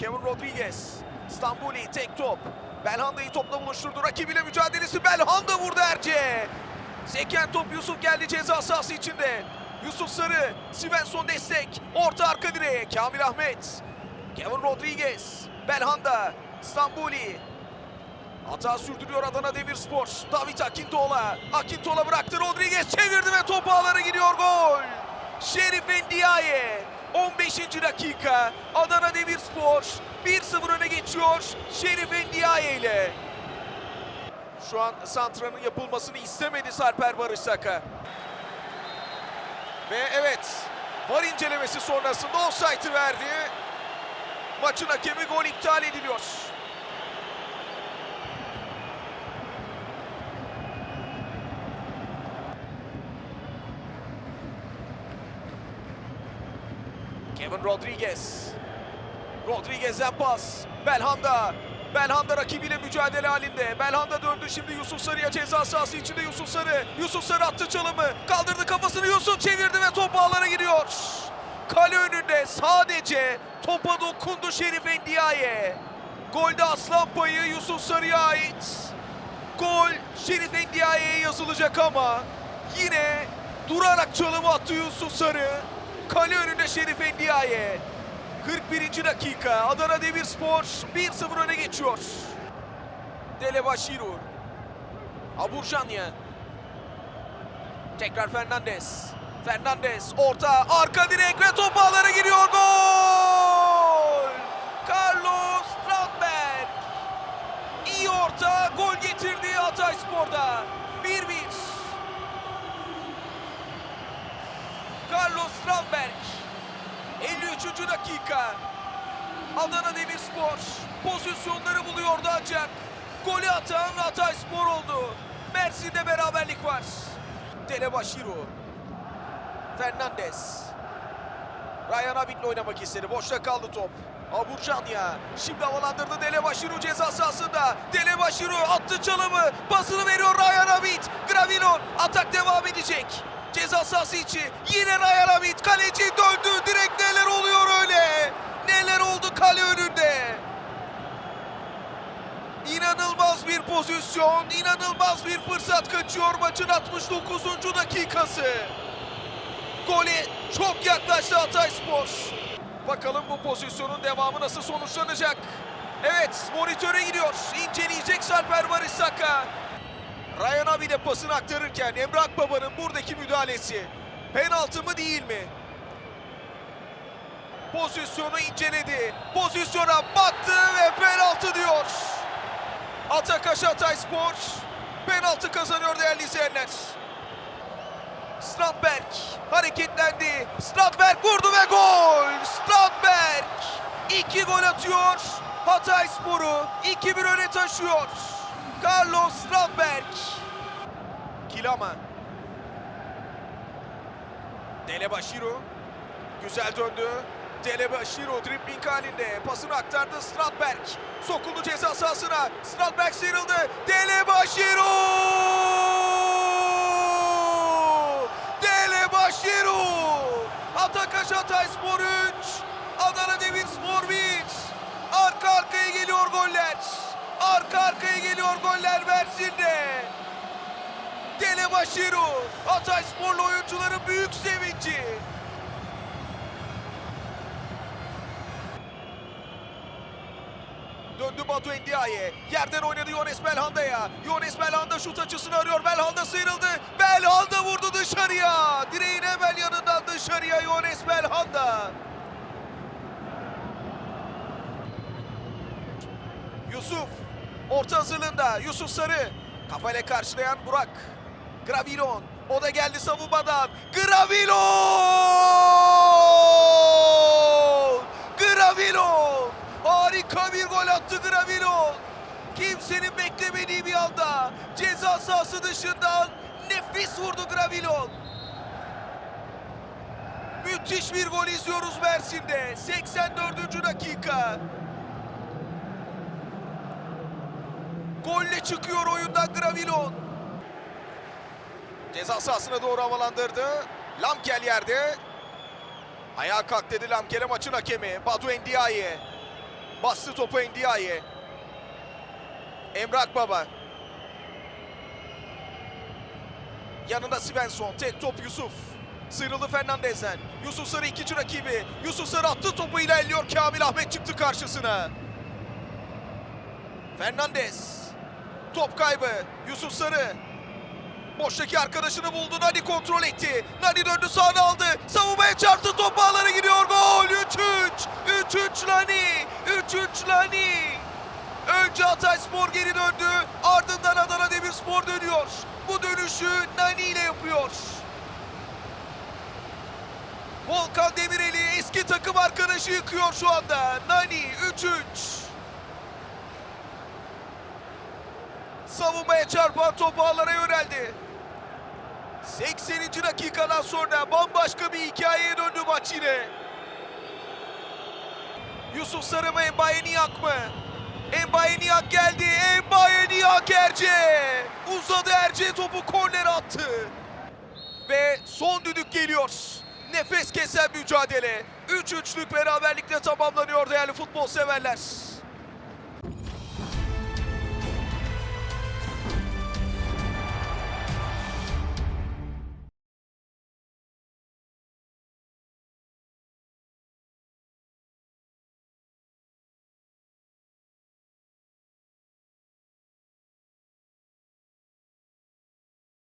Kevin Rodriguez. Stambuli tek top. Belhanda'yı topla buluşturdu. Rakibiyle mücadelesi Belhanda vurdu Erce. Seken top Yusuf geldi ceza sahası içinde. Yusuf Sarı, Svensson destek. Orta arka direğe Kamil Ahmet. Kevin Rodriguez. Belhanda. Stambuli. Hata sürdürüyor Adana Demirspor. David Akintola. Akintola bıraktı. Rodriguez çevirdi ve top ağlara gidiyor. Gol. Şerif Endiaye. 15. dakika. Adana Demirspor 1-0 öne geçiyor. Şerif Endiaye ile. Şu an Santra'nın yapılmasını istemedi Sarper Barış Saka. Ve evet, var incelemesi sonrasında offside'ı verdi. Maçın hakemi gol iptal ediliyor. Kevin Rodriguez. Rodriguez'den pas. Belhanda. Belhanda rakibiyle mücadele halinde. Belhanda döndü şimdi Yusuf Sarı'ya ceza sahası içinde Yusuf Sarı. Yusuf Sarı attı çalımı. Kaldırdı kafasını Yusuf çevirdi ve top ağlara giriyor. Kale önünde sadece topa dokundu Şerif Endiaye. Golde aslan payı Yusuf Sarı'ya ait. Gol Şerif Endiaye'ye yazılacak ama yine durarak çalımı attı Yusuf Sarı. Kale önünde Şerif Endiaye. 41. dakika Adana Demirspor 1-0 öne geçiyor. Dele Bashiru. Aburjanya. Tekrar Fernandez. Fernandez orta arka direk ve top ağlara giriyor. Gol! Carlos Strandberg. İyi orta gol getirdi Hatay Spor'da. Carlos Strandberg. 53. dakika. Adana Demirspor pozisyonları buluyordu ancak golü atan Hatay Spor oldu. Mersin'de beraberlik var. Telebaşiru. Fernandez. Ryan Abit'le oynamak istedi. Boşta kaldı top. Aburcanya şimdi havalandırdı Delebaşiru ceza sahasında. Delebaşiru attı çalımı. Pasını veriyor Ryan Abit. Gravilon atak devam edecek. Ceza sahası içi yine Ryan Abit. Kaleci döndü. Direkt neler oluyor öyle? Neler oldu kale önünde? İnanılmaz bir pozisyon, inanılmaz bir fırsat kaçıyor maçın 69. dakikası. Gole çok yaklaştı Hatay Spor. Bakalım bu pozisyonun devamı nasıl sonuçlanacak. Evet monitöre gidiyor. İnceleyecek Sarper Barış Saka. Ryan abi de pasını aktarırken Emre Akbaba'nın buradaki müdahalesi. Penaltı mı değil mi? Pozisyonu inceledi. Pozisyona baktı ve penaltı diyor. Atakaş Hatay Spor penaltı kazanıyor değerli izleyenler. Strandberg hareketlendi. Strandberg vurdu ve gol. Strandberg iki gol atıyor. Hatay Spor'u 2-1 öne taşıyor. Carlos Strandberg. Kilama. Delebaşiru. Güzel döndü. Delebaşiru dribbling halinde. Pasını aktardı Strandberg. Sokuldu ceza sahasına. Strandberg sıyrıldı. Delebaşiru! Delebaşiru! Atakaş Hatay Spor 3. Adana Demirspor 1. Arka arkaya geliyor goller. Arka arkaya geliyor goller Mersin'de. Delebaşiru. Hatay Sporlu oyuncuların büyük sevinci. Döndü Batu Endiaye. Yerden oynadı Yones Belhanda'ya. Yones Belhanda şut açısını arıyor. Belhanda sıyrıldı. Belhanda vurdu dışarıya. Direğin hemen yanından dışarıya Yones Belhanda. Yusuf. Orta hazırlığında. Yusuf Sarı. Kafayla karşılayan Burak. Gravilon. O da geldi savunmadan. Gravilon! Gravilon! Harika bir gol attı Gravilon. Kimsenin beklemediği bir anda ceza sahası dışından nefis vurdu Gravilon. Müthiş bir gol izliyoruz Mersin'de. 84. dakika. Golle çıkıyor oyundan Gravilon. Ceza sahasına doğru havalandırdı. Lamkel yerde. Ayağa kalk dedi Lamkel'e maçın hakemi. Badu Endiaye. Bastı topu Ndiaye. Emrak Baba. Yanında Svensson. Tek top Yusuf. Sıyrıldı Fernandez'den. Yusuf Sarı ikinci rakibi. Yusuf Sarı attı topu ilerliyor. Kamil Ahmet çıktı karşısına. Fernandez. Top kaybı. Yusuf Sarı. Boştaki arkadaşını buldu. Nani kontrol etti. Nani döndü sağına aldı. Savunmaya çarptı. Top ağlara gidiyor. Gol. 3-3. 3-3 Nani. 3-3 Nani. Önce Hatay Spor geri döndü. Ardından Adana Demirspor dönüyor. Bu dönüşü Nani ile yapıyor. Volkan Demirel'i eski takım arkadaşı yıkıyor şu anda. Nani 3-3. Savunmaya çarpan top ağlara yöneldi. 80. dakikadan sonra bambaşka bir hikayeye döndü maç yine. Yusuf Sarı mı Embaye Niyak mı? Embaye Niyak geldi. Embaye Niyak Erce. Uzadı Erce topu korner attı. Ve son düdük geliyor. Nefes kesen mücadele. 3-3'lük beraberlikle tamamlanıyor değerli futbol severler.